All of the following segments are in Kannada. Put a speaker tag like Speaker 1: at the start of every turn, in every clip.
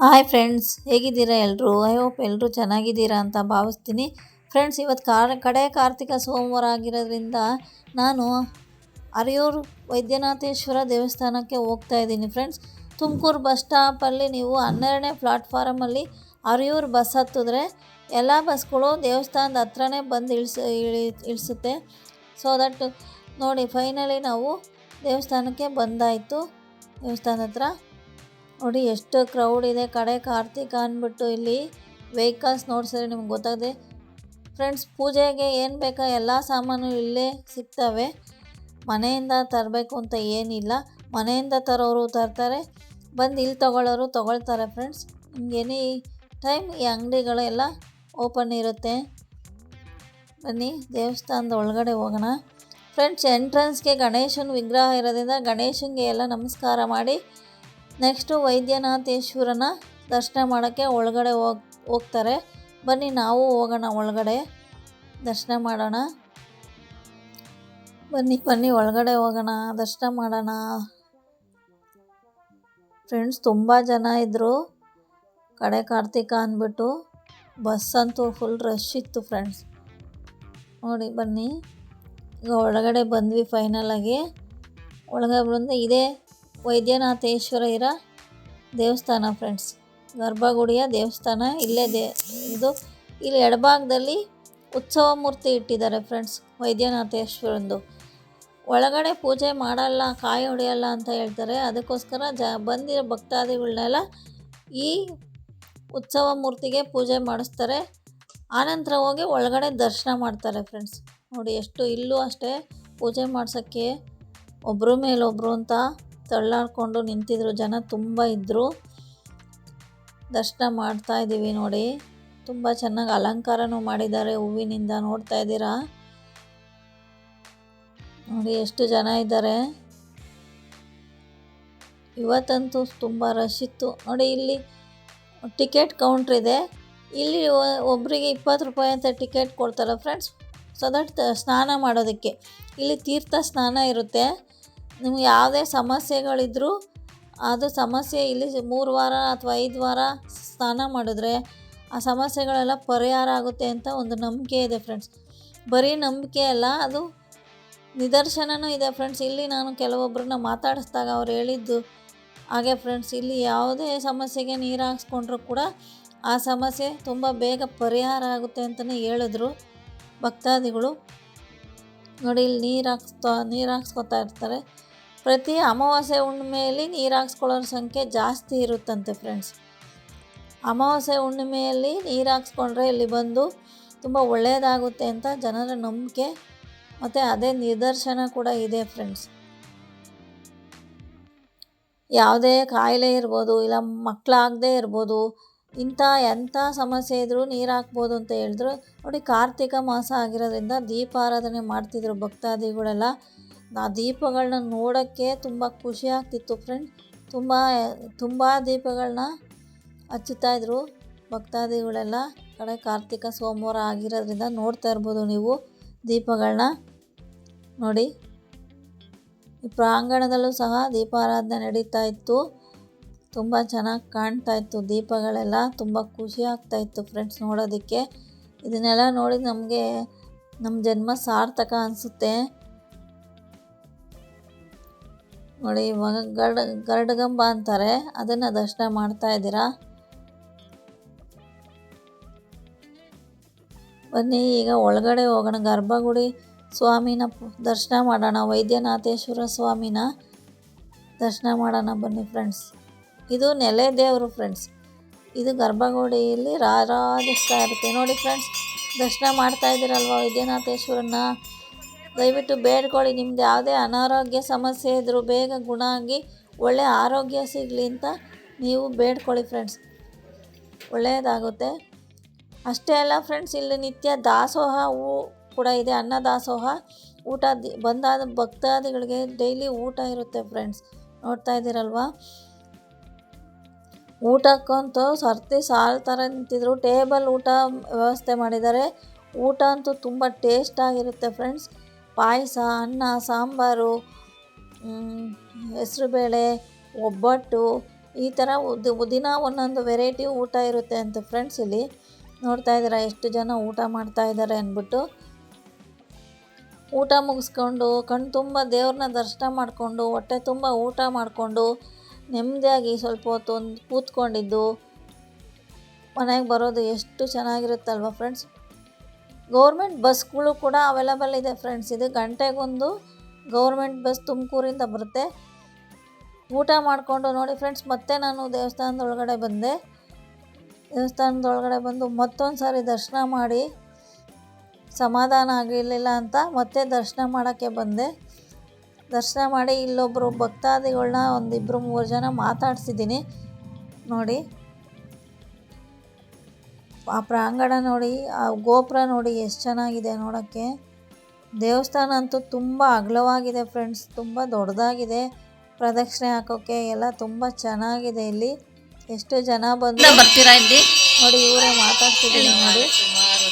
Speaker 1: ಹಾಯ್ ಫ್ರೆಂಡ್ಸ್ ಹೇಗಿದ್ದೀರಾ ಎಲ್ಲರೂ ಐ ಹೋಪ್ ಎಲ್ಲರೂ ಚೆನ್ನಾಗಿದ್ದೀರಾ ಅಂತ ಭಾವಿಸ್ತೀನಿ. ಫ್ರೆಂಡ್ಸ್ ಇವತ್ತು ಕಾರ್, ಕಡೆ ಕಾರ್ತಿಕ ಸೋಮವಾರ ಆಗಿರೋದ್ರಿಂದ ನಾನು ಅರಿಯೂರು ವೈದ್ಯನಾಥೇಶ್ವರ ದೇವಸ್ಥಾನಕ್ಕೆ ಹೋಗ್ತಾ ಇದ್ದೀನಿ ಫ್ರೆಂಡ್ಸ್ ತುಮಕೂರು ಬಸ್ ಸ್ಟಾಪಲ್ಲಿ ನೀವು ಹನ್ನೆರಡನೇ ಪ್ಲಾಟ್ಫಾರಮಲ್ಲಿ ಅರಿಯೂರು ಬಸ್ ಹತ್ತಿದ್ರೆ ಎಲ್ಲ ಬಸ್ಗಳು ದೇವಸ್ಥಾನದ ಹತ್ರನೇ ಬಂದು ಇಳಿಸ, ಇಳಿ, ಇಳಿಸುತ್ತೆ. ಸೊ ದಟ್ ನೋಡಿ ಫೈನಲಿ ನಾವು ದೇವಸ್ಥಾನಕ್ಕೆ ಬಂದಾಯಿತು. ದೇವಸ್ಥಾನದ ಹತ್ರ ನೋಡಿ, ಎಷ್ಟು ಕ್ರೌಡ್ ಇದೆ. ಕಡೆ ಕಾರ್ತಿಕ ಅಂದ್ಬಿಟ್ಟು ಇಲ್ಲಿ ವೆಹಿಕಲ್ಸ್ ನೋಡ್ಸಿದ್ರೆ ನಿಮ್ಗೆ ಗೊತ್ತಾಗದೆ ಫ್ರೆಂಡ್ಸ್ ಪೂಜೆಗೆ ಏನು ಬೇಕೋ? ಎಲ್ಲ ಸಾಮಾನು ಇಲ್ಲೇ ಸಿಗ್ತವೆ. ಮನೆಯಿಂದ ತರಬೇಕು ಅಂತ ಏನಿಲ್ಲ. ಮನೆಯಿಂದ ತರೋರು ತರ್ತಾರೆ. ಬಂದು ಇಲ್ಲಿ ತೊಗೊಳ್ಳೋರು ತೊಗೊಳ್ತಾರೆ ಫ್ರೆಂಡ್ಸ್ ನಿಮ್ಗೆ ಎನಿ ಟೈಮ್ ಈ ಅಂಗಡಿಗಳೆಲ್ಲ ಓಪನ್ ಇರುತ್ತೆ. ಬನ್ನಿ, ದೇವಸ್ಥಾನದ ಒಳಗಡೆ ಹೋಗೋಣ. ಫ್ರೆಂಡ್ಸ್ ಎಂಟ್ರೆನ್ಸ್ಗೆ ಗಣೇಶನ ವಿಗ್ರಹ ಇರೋದ್ರಿಂದ ಗಣೇಶನಿಗೆ ಎಲ್ಲ ನಮಸ್ಕಾರ ಮಾಡಿ. ನೆಕ್ಸ್ಟು ವೈದ್ಯನಾಥೇಶ್ವರನ ದರ್ಶನ ಮಾಡೋಕ್ಕೆ ಒಳಗಡೆ ಹೋಗ್, ಹೋಗ್ತಾರೆ. ಬನ್ನಿ, ನಾವು ಹೋಗೋಣ ಒಳಗಡೆ. ದರ್ಶನ ಮಾಡೋಣ. ಬನ್ನಿ ಬನ್ನಿ, ಒಳಗಡೆ ಹೋಗೋಣ. ದರ್ಶನ ಮಾಡೋಣ. ಫ್ರೆಂಡ್ಸ್, ತುಂಬ ಜನ ಇದ್ದರು ಕಡೆ ಕಾರ್ತಿಕ ಅಂದ್ಬಿಟ್ಟು ಬಸ್ ಅಂತೂ ಫುಲ್ ರಶ್ ಇತ್ತು ಫ್ರೆಂಡ್ಸ್. ನೋಡಿ, ಬನ್ನಿ. ಈಗ ಒಳಗಡೆ ಬಂದ್ವಿ ಫೈನಲಾಗಿ ಒಳಗಡೆ ಬಂದು ಇದೇ ವೈದ್ಯನಾಥೇಶ್ವರ ಇರೋ ದೇವಸ್ಥಾನ ಫ್ರೆಂಡ್ಸ್ ಗರ್ಭಗುಡಿಯ ದೇವಸ್ಥಾನ ಇಲ್ಲೇ ದೇ ಇದು ಇಲ್ಲಿ ಎಡಭಾಗದಲ್ಲಿ ಉತ್ಸವ ಮೂರ್ತಿ ಇಟ್ಟಿದ್ದಾರೆ ಫ್ರೆಂಡ್ಸ್ ವೈದ್ಯನಾಥೇಶ್ವರಂದು. ಒಳಗಡೆ ಪೂಜೆ ಮಾಡಲ್ಲ, ಕಾಯಿ ಹೊಡೆಯಲ್ಲ ಅಂತ ಹೇಳ್ತಾರೆ. ಅದಕ್ಕೋಸ್ಕರ ಜ ಬಂದಿರೋ ಭಕ್ತಾದಿಗಳನ್ನೆಲ್ಲ ಈ ಉತ್ಸವ ಮೂರ್ತಿಗೆ ಪೂಜೆ ಮಾಡಿಸ್ತಾರೆ. ಆನಂತರ ಹೋಗಿ ಒಳಗಡೆ ದರ್ಶನ ಮಾಡ್ತಾರೆ ಫ್ರೆಂಡ್ಸ್ ನೋಡಿ, ಎಷ್ಟು ಇಲ್ಲೂ ಅಷ್ಟೇ ಪೂಜೆ ಮಾಡ್ಸೋಕ್ಕೆ ಒಬ್ಬರು ಮೇಲೊಬ್ಬರು ಅಂತ ತಳ್ಳಾಡ್ಕೊಂಡು ನಿಂತಿದ್ರು, ಜನ ತುಂಬ ಇದ್ದರು ದರ್ಶನ ಮಾಡ್ತಾ ಇದ್ದೀವಿ ನೋಡಿ. ತುಂಬ ಚೆನ್ನಾಗಿ ಅಲಂಕಾರನೂ ಮಾಡಿದ್ದಾರೆ ಹೂವಿನಿಂದ, ನೋಡ್ತಾ ಇದ್ದೀರಾ? ನೋಡಿ ಎಷ್ಟು ಜನ ಇದ್ದಾರೆ. ಇವತ್ತಂತೂ ತುಂಬ ರಶ್ ಇತ್ತು. ನೋಡಿ ಇಲ್ಲಿ ಟಿಕೆಟ್ ಕೌಂಟ್ರ್ ಇದೆ. ಇಲ್ಲಿ ಒಬ್ಬರಿಗೆ ಇಪ್ಪತ್ತು ರೂಪಾಯಿ ಅಂತ ಟಿಕೆಟ್ ಕೊಡ್ತಾರೆ. ಫ್ರೆಂಡ್ಸ್ ಸೊ ದಟ್ ಸ್ನಾನ ಮಾಡೋದಕ್ಕೆ. ಇಲ್ಲಿ ತೀರ್ಥ ಸ್ನಾನ ಇರುತ್ತೆ. ನಿಮ್ಗೆ ಯಾವುದೇ ಸಮಸ್ಯೆಗಳಿದ್ದರೂ ಅದು ಸಮಸ್ಯೆ ಇಲ್ಲಿ ಮೂರು ವಾರ ಅಥವಾ ಐದು ವಾರ ಸ್ನಾನ ಮಾಡಿದ್ರೆ ಆ ಸಮಸ್ಯೆಗಳೆಲ್ಲ ಪರಿಹಾರ ಆಗುತ್ತೆ ಅಂತ ಒಂದು ನಂಬಿಕೆ ಇದೆ ಫ್ರೆಂಡ್ಸ್ ಬರೀ ನಂಬಿಕೆ ಅಲ್ಲ, ಅದು ನಿದರ್ಶನವೂ ಇದೆ ಫ್ರೆಂಡ್ಸ್ ಇಲ್ಲಿ ನಾನು ಕೆಲವೊಬ್ಬರನ್ನ ಮಾತಾಡಿಸಿದಾಗ ಅವ್ರು ಹೇಳಿದ್ದು ಹಾಗೆ ಫ್ರೆಂಡ್ಸ್ ಇಲ್ಲಿ ಯಾವುದೇ ಸಮಸ್ಯೆಗೆ ನೀರು ಹಾಕ್ಸ್ಕೊಂಡ್ರೂ ಕೂಡ ಆ ಸಮಸ್ಯೆ ತುಂಬ ಬೇಗ ಪರಿಹಾರ ಆಗುತ್ತೆ ಅಂತಲೇ ಹೇಳಿದ್ರು ಭಕ್ತಾದಿಗಳು. ನೋಡಿ, ಇಲ್ಲಿ ನೀರು ಹಾಕ್ಸ್ತಾ ನೀರು ಹಾಕ್ಸ್ಕೊತಾ ಇರ್ತಾರೆ. ಪ್ರತಿ ಅಮಾವಾಸ್ಯೆ ಹುಣ್ಣಿಮೆಯಲ್ಲಿ ನೀರು ಹಾಕ್ಸ್ಕೊಳ್ಳೋರ ಸಂಖ್ಯೆ ಜಾಸ್ತಿ ಇರುತ್ತಂತೆ ಫ್ರೆಂಡ್ಸ್ ಅಮಾವಾಸ್ಯೆ ಹುಣ್ಣಿಮೆಯಲ್ಲಿ ನೀರು ಹಾಕ್ಸ್ಕೊಂಡ್ರೆ ಇಲ್ಲಿ ಬಂದು ತುಂಬ ಒಳ್ಳೆಯದಾಗುತ್ತೆ ಅಂತ ಜನರ ನಂಬಿಕೆ ಮತ್ತು ಅದೇ ನಿದರ್ಶನ ಕೂಡ ಇದೆ ಫ್ರೆಂಡ್ಸ್ ಯಾವುದೇ ಕಾಯಿಲೆ ಇರ್ಬೋದು ಇಲ್ಲ ಮಕ್ಕಳಾಗದೇ ಇರ್ಬೋದು, ಇಂಥ ಎಂಥ ಸಮಸ್ಯೆ ಇದ್ದರೂ ನೀರು ಹಾಕ್ಬೋದು ಅಂತ ಹೇಳಿದ್ರು. ನೋಡಿ ಕಾರ್ತಿಕ ಮಾಸ ಆಗಿರೋದ್ರಿಂದ ದೀಪಾರಾಧನೆ ಮಾಡ್ತಿದ್ರು ಭಕ್ತಾದಿಗಳೆಲ್ಲ. ಆ ದೀಪಗಳನ್ನ ನೋಡೋಕ್ಕೆ ತುಂಬ ಖುಷಿ ಆಗ್ತಿತ್ತು ಫ್ರೆಂಡ್. ತುಂಬ ತುಂಬ ದೀಪಗಳನ್ನ ಹಚ್ಚುತ್ತಾಯಿದ್ರು ಭಕ್ತಾದಿಗಳೆಲ್ಲ. ಕಡೆ ಕಾರ್ತಿಕ, ಸೋಮವಾರ ಆಗಿರೋದ್ರಿಂದ ನೋಡ್ತಾ ಇರ್ಬೋದು ನೀವು ದೀಪಗಳನ್ನ ನೋಡಿ, ಈ ಪ್ರಾಂಗಣದಲ್ಲೂ ಸಹ ದೀಪಾರಾಧನೆ ನಡೀತಾ ಇತ್ತು. ತುಂಬ ಚೆನ್ನಾಗಿ ಕಾಣ್ತಾ ಇತ್ತು ದೀಪಗಳೆಲ್ಲ. ತುಂಬ ಖುಷಿ ಆಗ್ತಾ ಇತ್ತು ಫ್ರೆಂಡ್ಸ್ ನೋಡೋದಕ್ಕೆ. ಇದನ್ನೆಲ್ಲ ನೋಡಿ ನಮಗೆ ನಮ್ಮ ಜನ್ಮ ಸಾರ್ಥಕ ಅನಿಸುತ್ತೆ. ನೋಡಿ ಇವಾಗ ಗರ್ಡ್, ಗರಡಗಂಬ ಅಂತಾರೆ. ಅದನ್ನು ದರ್ಶನ ಮಾಡ್ತಾ ಇದ್ದೀರಾ? ಬನ್ನಿ, ಈಗ ಒಳಗಡೆ ಹೋಗೋಣ. ಗರ್ಭಗುಡಿ ಸ್ವಾಮಿನ ದರ್ಶನ ಮಾಡೋಣ. ವೈದ್ಯನಾಥೇಶ್ವರ ಸ್ವಾಮಿನ ದರ್ಶನ ಮಾಡೋಣ ಬನ್ನಿ ಫ್ರೆಂಡ್ಸ್ ಇದು ನೆಲೆ ದೇವರು ಫ್ರೆಂಡ್ಸ್ ಇದು ಗರ್ಭಗುಡಿಯಲ್ಲಿ ರಾರಾಧಿಸ್ತಾ ಇರುತ್ತೆ. ನೋಡಿ ಫ್ರೆಂಡ್ಸ್ ದರ್ಶನ ಮಾಡ್ತಾ ಇದ್ದೀರಲ್ವ ವೈದ್ಯನಾಥೇಶ್ವರನ್ನ? ದಯವಿಟ್ಟು ಬೇಡ್ಕೊಳ್ಳಿ. ನಿಮ್ದು ಯಾವುದೇ ಅನಾರೋಗ್ಯ ಸಮಸ್ಯೆ ಇದ್ದರೂ ಬೇಗ ಗುಣ ಆಗಿ ಒಳ್ಳೆಯ ಆರೋಗ್ಯ ಸಿಗಲಿ ಅಂತ ನೀವು ಬೇಡ್ಕೊಳ್ಳಿ ಫ್ರೆಂಡ್ಸ್ ಒಳ್ಳೆಯದಾಗುತ್ತೆ. ಅಷ್ಟೇ ಅಲ್ಲ ಫ್ರೆಂಡ್ಸ್ ಇಲ್ಲಿ ನಿತ್ಯ ದಾಸೋಹ ಹೂ ಕೂಡ ಇದೆ. ಅನ್ನ ದಾಸೋಹ ಊಟ ಬಂದಾದ ಭಕ್ತಾದಿಗಳಿಗೆ ಡೈಲಿ ಊಟ ಇರುತ್ತೆ ಫ್ರೆಂಡ್ಸ್ ನೋಡ್ತಾ ಇದ್ದೀರಲ್ವಾ? ಊಟಕ್ಕಂತೂ ಸರ್ತಿ ಸಾಲು ಥರ ನಿಂತಿದ್ರು. ಟೇಬಲ್ ಊಟ ವ್ಯವಸ್ಥೆ ಮಾಡಿದ್ದಾರೆ. ಊಟ ಅಂತೂ ತುಂಬ ಟೇಸ್ಟಾಗಿರುತ್ತೆ ಫ್ರೆಂಡ್ಸ್ ಪಾಯಸ, ಅನ್ನ, ಸಾಂಬಾರು ಹೆಸರುಬೇಳೆ ಒಬ್ಬಟ್ಟು, ಈ ಥರ ಉದ್- ದಿನ ಒಂದೊಂದು ವೆರೈಟಿ ಊಟ ಇರುತ್ತೆ ಅಂತ ಫ್ರೆಂಡ್ಸ್ ಇಲ್ಲಿ ನೋಡ್ತಾ ಇದ್ದೀರಾ. ಎಷ್ಟು ಜನ ಊಟ ಮಾಡ್ತಾ ಇದ್ದಾರೆ ಅಂದ್ಬಿಟ್ಟು ಊಟ ಮುಗಿಸ್ಕೊಂಡು ಕಣ್ಣು ತುಂಬ ದೇವ್ರನ್ನ ದರ್ಶನ ಮಾಡಿಕೊಂಡು, ಹೊಟ್ಟೆ ತುಂಬ ಊಟ ಮಾಡಿಕೊಂಡು, ನೆಮ್ಮದಿಯಾಗಿ ಸ್ವಲ್ಪ ಹೊತ್ತು ಕೂತ್ಕೊಂಡಿದ್ದು, ಮನೆಗೆ ಬರೋದು ಎಷ್ಟು ಚೆನ್ನಾಗಿರುತ್ತಲ್ವ ಫ್ರೆಂಡ್ಸ್ ಗೌರ್ಮೆಂಟ್ ಬಸ್ಗಳು ಕೂಡ ಅವೈಲಬಲ್ ಇದೆ ಫ್ರೆಂಡ್ಸ್ ಇದು ಗಂಟೆಗೊಂದು ಗೌರ್ಮೆಂಟ್ ಬಸ್ ತುಮಕೂರಿಂದ ಬರುತ್ತೆ. ಊಟ ಮಾಡಿಕೊಂಡು ನೋಡಿ ಫ್ರೆಂಡ್ಸ್ ಮತ್ತೆ ನಾನು ದೇವಸ್ಥಾನದೊಳಗಡೆ ಬಂದೆ. ದೇವಸ್ಥಾನದೊಳಗಡೆ ಬಂದು ಮತ್ತೊಂದು ಸಾರಿ ದರ್ಶನ ಮಾಡಿ, ಸಮಾಧಾನ ಆಗಿರಲಿಲ್ಲ ಅಂತ ಮತ್ತೆ ದರ್ಶನ ಮಾಡೋಕ್ಕೆ ಬಂದೆ. ದರ್ಶನ ಮಾಡಿ ಇಲ್ಲೊಬ್ಬರು ಭಕ್ತಾದಿಗಳನ್ನ ಒಂದಿಬ್ಬರು ಮೂರು ಜನ ಮಾತಾಡ್ಸಿದ್ದೀನಿ. ನೋಡಿ. ಆ ಪ್ರಾಂಗಣ ನೋಡಿ ಆ ಗೋಪುರ ನೋಡಿ ಎಷ್ಟು ಚೆನ್ನಾಗಿದೆ ನೋಡೋಕ್ಕೆ. ದೇವಸ್ಥಾನ ಅಂತೂ ತುಂಬ ಅಗಲವಾಗಿದೆ ಫ್ರೆಂಡ್ಸ್ ತುಂಬ ದೊಡ್ಡದಾಗಿದೆ. ಪ್ರದಕ್ಷಿಣೆ ಹಾಕೋಕ್ಕೆ ಎಲ್ಲ ತುಂಬ ಚೆನ್ನಾಗಿದೆ ಇಲ್ಲಿ. ಎಷ್ಟು ಜನ ಬಂದು
Speaker 2: ಬರ್ತೀರಾ ಇಲ್ಲಿ?
Speaker 1: ನೋಡಿ ಇವರೇ ಮಾತಾಡ್ತಿದ್ದೀನಿ ನೋಡಿ.
Speaker 3: ಸುಮಾರು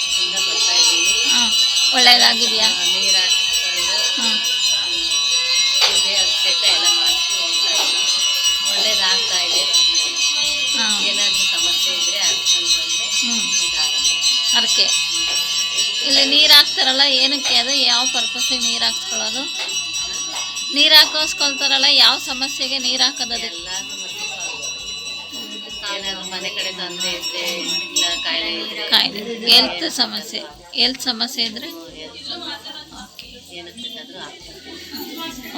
Speaker 2: ಅದಕ್ಕೆ ಇಲ್ಲಿ ನೀರು ಹಾಕ್ತಾರಲ್ಲ ಏನಕ್ಕೆ ಅದು? ಯಾವ ಪರ್ಪಸ್ಸಿಗೆ ನೀರು ಹಾಕ್ಸ್ಕೊಳ್ಳೋದು? ನೀರು ಹಾಕೋಸ್ಕೊಳ್ತಾರಲ್ಲ ಯಾವ ಸಮಸ್ಯೆಗೆ ನೀರು ಹಾಕೋದು ಅದಕ್ಕೆ
Speaker 3: ಕಾಯಿಲೆ
Speaker 2: ಹೆಲ್ತ್ ಸಮಸ್ಯೆ. ಹೆಲ್ತ್ ಸಮಸ್ಯೆ ಒಳ್ಳೇದಾಗುತ್ತೆ.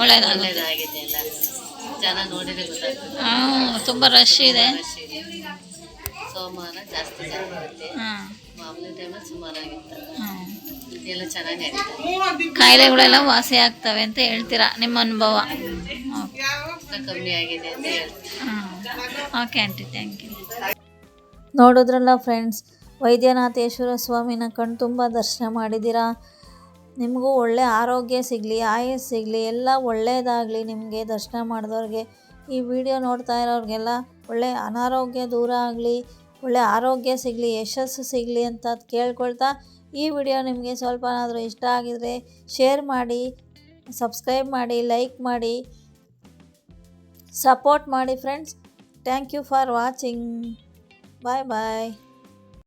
Speaker 3: ಒಳ್ಳೇದಾಗಿದೆ
Speaker 2: ಹಾಂ ತುಂಬ ರಶ್ ಇದೆ.
Speaker 3: ಸೋಮವಾರ ಜಾಸ್ತಿ
Speaker 2: ಹಾಂ.
Speaker 3: ಮಾಮೂಲಿ ಟೈಮಲ್ಲಿ ಸುಮಾರಾಗಿರ್ತದೆ
Speaker 2: ಹಾಂ
Speaker 3: ಎಲ್ಲ ಚೆನ್ನಾಗಿ ನಡೀತದೆ.
Speaker 2: ಕಾಯಿಲೆಗಳೆಲ್ಲ ವಾಸಿ ಆಗ್ತವೆ ಅಂತ ಹೇಳ್ತೀರಾ ನಿಮ್ಮ ಅನುಭವ? ಓಕೆ
Speaker 3: ಸುತ್ತ ಕಮ್ಮಿ ಆಗಿದೆ ಅಂತ ಹೇಳ್ತೀನಿ.
Speaker 2: ಓಕೆ ಆಂಟಿ ಥ್ಯಾಂಕ್ ಯು
Speaker 1: ನೋಡಿದ್ರಲ್ಲ ಫ್ರೆಂಡ್ಸ್ ವೈದ್ಯನಾಥೇಶ್ವರ ಸ್ವಾಮಿನ ಕಣ್ತುಂಬ ದರ್ಶನ ಮಾಡಿದ್ದೀರಾ? ನಿಮಗೂ ಒಳ್ಳೆ ಆರೋಗ್ಯ ಸಿಗಲಿ ಆಯಸ್ಸು ಸಿಗಲಿ ಎಲ್ಲ ಒಳ್ಳೆಯದಾಗಲಿ ನಿಮಗೆ ದರ್ಶನ ಮಾಡಿದವ್ರಿಗೆ. ಈ ವಿಡಿಯೋ ನೋಡ್ತಾ ಇರೋರಿಗೆಲ್ಲ ಒಳ್ಳೆ ಅನಾರೋಗ್ಯ ದೂರ ಆಗಲಿ ಒಳ್ಳೆ ಆರೋಗ್ಯ ಸಿಗಲಿ, ಯಶಸ್ಸು ಸಿಗಲಿ ಅಂತ ಕೇಳ್ಕೊಳ್ತಾ ಈ ವಿಡಿಯೋ ನಿಮಗೆ ಸ್ವಲ್ಪನಾದರೂ ಇಷ್ಟ ಆಗಿದರೆ ಶೇರ್ ಮಾಡಿ, ಸಬ್ಸ್ಕ್ರೈಬ್ ಮಾಡಿ, ಲೈಕ್ ಮಾಡಿ, ಸಪೋರ್ಟ್ ಮಾಡಿ friends. Thank you for watching. Bye bye.